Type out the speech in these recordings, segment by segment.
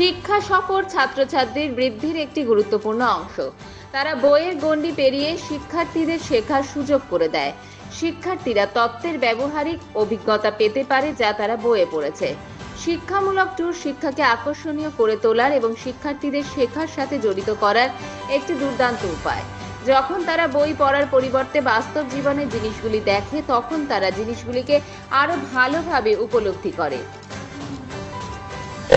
শিক্ষা সফর ছাত্রছাত্রীর বৃদ্ধির একটি গুরুত্বপূর্ণ অংশ। তারা বইয়ের গণ্ডি পেরিয়ে শিক্ষার্থীদের শেখার সুযোগ করে দেয়। শিক্ষার্থীরা তত্ত্বের ব্যবহারিক অভিজ্ঞতা পেতে পারে যা তারা বইয়ে পড়েছে। শিক্ষামূলক ট্যুর শিক্ষাকে আকর্ষণীয় করে তোলার এবং শিক্ষার্থীদের শেখার সাথে জড়িত করার একটি দুর্দান্ত উপায়। যখন তারা বই পড়ার পরিবর্তে বাস্তব জীবনের জিনিসগুলি দেখে, তখন তারা জিনিসগুলিকে আরও ভালোভাবে উপলব্ধি করে।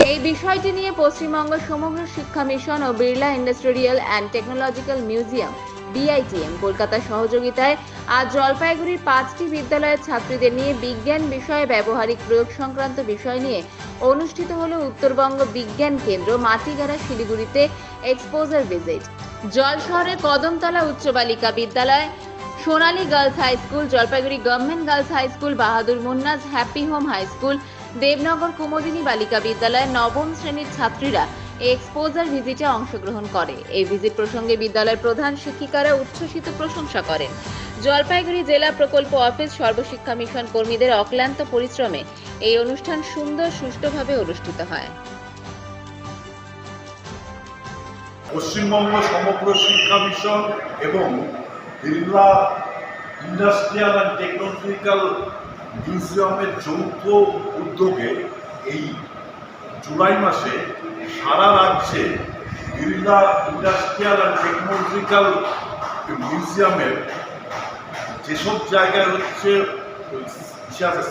এই বিষয়টি নিয়ে Paschimbanga Samagra Shiksha mission O Birla industrial and technological museum, BITM কলকাতার সহযোগিতায় আজ জলপাইগুড়ির পাঁচটি বিদ্যালয়ের ছাত্রীদের নিয়ে বিজ্ঞান বিষয়ে ব্যবহারিক প্রয়োগ সংক্রান্ত বিষয় নিয়ে অনুষ্ঠিত হলো উত্তরবঙ্গ বিজ্ঞান কেন্দ্র মাটিগাড়া শিলিগুড়িতে এক্সপোজার ভিজিট। জল শহরের কদমতলা উচ্চ বালিকা বিদ্যালয়, Sonali girls high school, Jalpaiguri government girls high school, Bahadur Munnaj happy home high school Debnagar Kumodini বালিকা বিদ্যালয়ের নবম শ্রেণির ছাত্রীরা এক্সপোজার ভিজিটে অংশগ্রহণ করে। এই ভিজিট প্রসঙ্গে বিদ্যালয়ের প্রধান শিক্ষিকারা উচ্ছ্বসিত প্রশংসা করেন। জলপাইগুড়ি জেলা প্রকল্প অফিস সর্বশিক্ষা মিশন কর্মীদের অক্লান্ত পরিশ্রমে এই অনুষ্ঠান সুন্দর, সুষ্ঠুভাবে অনুষ্ঠিত হয়। পশ্চিমবঙ্গ সমগ্র শিক্ষা মিশন এবং বিড়লা ইন্ডাস্ট্রিয়াল অ্যান্ড টেকনোলজিক্যাল মিউজিয়ামের যৌথ উদ্যোগে এই জুলাই মাসে সারা রাজ্যে বিড়লা ইন্ডাস্ট্রিয়াল অ্যান্ড টেকনোলজিক্যাল মিউজিয়ামের যেসব জায়গায় হচ্ছে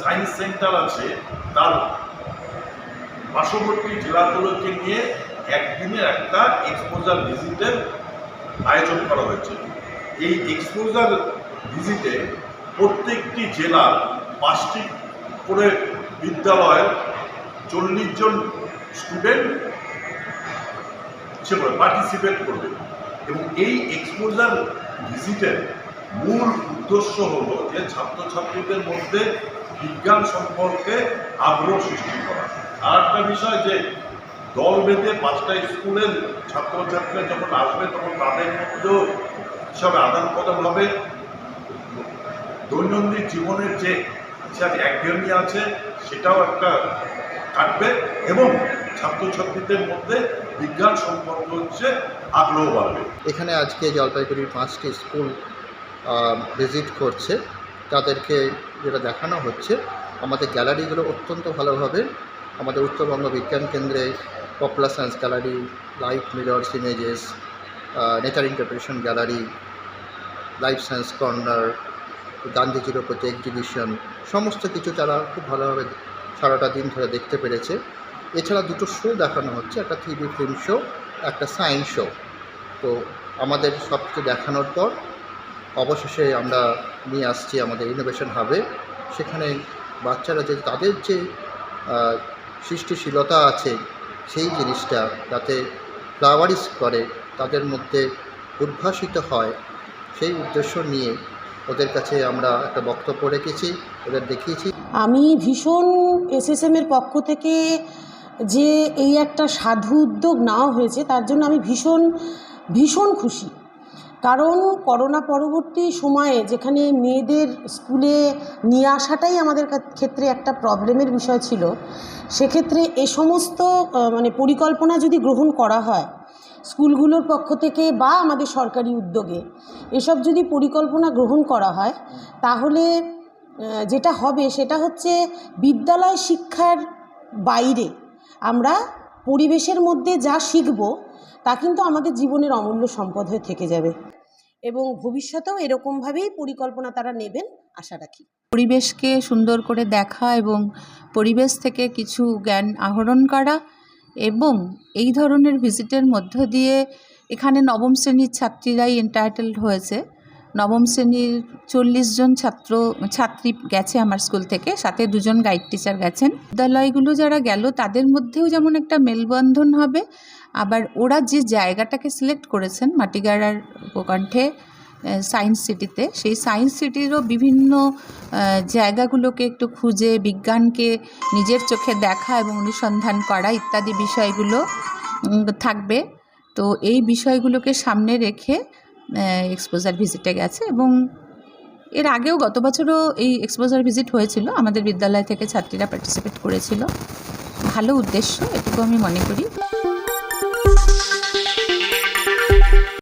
সায়েন্স সেন্টার আছে তার পার্শ্ববর্তী জেলাগুলোকে নিয়ে একদিনের একটা এক্সপোজার ভিজিটের আয়োজন করা হয়েছে। এই এক্সপোজার ভিজিটে প্রত্যেকটি জেলার পাঁচটি করে বিদ্যালয়ের চল্লিশ জন স্টুডেন্ট সে পার্টিসিপেট করবে। এবং এই এক্সপোজার ভিজিটের মূল উদ্দেশ্য হল যে ছাত্রছাত্রীদের মধ্যে বিজ্ঞান সম্পর্কে আগ্রহ সৃষ্টি করা। আর একটা বিষয় যে দল বেঁধে পাঁচটা স্কুলের ছাত্রছাত্রীরা যখন আসবে, তখন তাদের মধ্যেও হিসাবে আদান প্রদান হবে। দৈনন্দিন জীবনের যে ইতিহাস একঘেয়েমি আছে, সেটাও একটা কাটবে এবং ছাত্রছাত্রীদের মধ্যে বিজ্ঞান সম্পর্কে হচ্ছে আগ্রহ বাড়বে। এখানে আজকে জলপাইগুড়ির পাঁচটি স্কুল ভিজিট করছে। তাদেরকে যেটা দেখানো হচ্ছে, আমাদের গ্যালারিগুলো অত্যন্ত ভালোভাবে, আমাদের উত্তরবঙ্গ বিজ্ঞান কেন্দ্রে popular science gallery life mirrors images nature interpretation gallery life science corner গান্ধীজির ওপর যে এক্সিবিশন সমস্ত কিছু তারা খুব ভালোভাবে সারাটা দিন ধরে দেখতে পেরেছে। এছাড়া দুটো শো দেখানো হচ্ছে, একটা থ্রিডি ফিল্ম শো একটা সায়েন্স শো তো আমাদের সব কিছু দেখানোর পর অবশেষে আমরা নিয়ে আসছি আমাদের ইনোভেশন হাবে সেখানে বাচ্চারা যে, তাদের যে সৃষ্টিশীলতা আছে, সেই জিনিসটা যাতে ফ্লাওয়ারিশ করে, তাদের মধ্যে উদ্ভাসিত হয়, সেই উদ্দেশ্য নিয়ে ওদের কাছে আমরা একটা বক্তব্য রেখেছি, ওদের দেখিয়েছি। আমি ভীষণ এসএসএমের পক্ষ থেকে যে এই একটা সাধু উদ্যোগ নেওয়া হয়েছে, তার জন্য আমি ভীষণ ভীষণ খুশি। কারণ করোনা পরবর্তী সময়ে যেখানে মেয়েদের স্কুলে নিয়ে আসাটাই আমাদের ক্ষেত্রে একটা প্রবলেমের বিষয় ছিল, সেক্ষেত্রে এ সমস্ত মানে পরিকল্পনা যদি গ্রহণ করা হয় স্কুলগুলোর পক্ষ থেকে বা আমাদের সরকারি উদ্যোগে এসব যদি পরিকল্পনা গ্রহণ করা হয়, তাহলে যেটা হবে সেটা হচ্ছে বিদ্যালয় শিক্ষার বাইরে আমরা পরিবেশের মধ্যে যা শিখব, তা কিন্তু আমাদের জীবনের অমূল্য সম্পদ হয়ে থেকে যাবে। এবং ভবিষ্যতেও এরকমভাবেই পরিকল্পনা তারা নেবেন, আশা রাখি। পরিবেশকে সুন্দর করে দেখা এবং পরিবেশ থেকে কিছু জ্ঞান আহরণ করা এবং এই ধরনের ভিজিটের মধ্য দিয়ে এখানে নবম শ্রেণির ছাত্রীরাই এন্টাইটেলড হয়েছে। নবম শ্রেণির চল্লিশ জন ছাত্র, ছাত্রী গেছে আমার স্কুল থেকে, সাথে দুজন গাইড টিচার গেছেন। বিদ্যালয়গুলো যারা গেল, তাদের মধ্যেও যেমন একটা মেলবন্ধন হবে, আবার ওরা যে জায়গাটাকে সিলেক্ট করেছেন, মাটিগাড়ার উপকণ্ঠে সায়েন্স সিটিতে। সেই সায়েন্স সিটিরও বিভিন্ন জায়গাগুলোকে একটু খুঁজে, বিজ্ঞানকে নিজের চোখে দেখা এবং অনুসন্ধান করা ইত্যাদি বিষয়গুলো থাকবে। তো এই বিষয়গুলোকে সামনে রেখে এক্সপোজার ভিজিটে গেছে এবং এর আগেও গত বছরও এই এক্সপোজার ভিজিট হয়েছিল। আমাদের বিদ্যালয় থেকে ছাত্রীরা পার্টিসিপেট করেছিল। ভালো উদ্দেশ্য, এটুকু আমি মনে করি।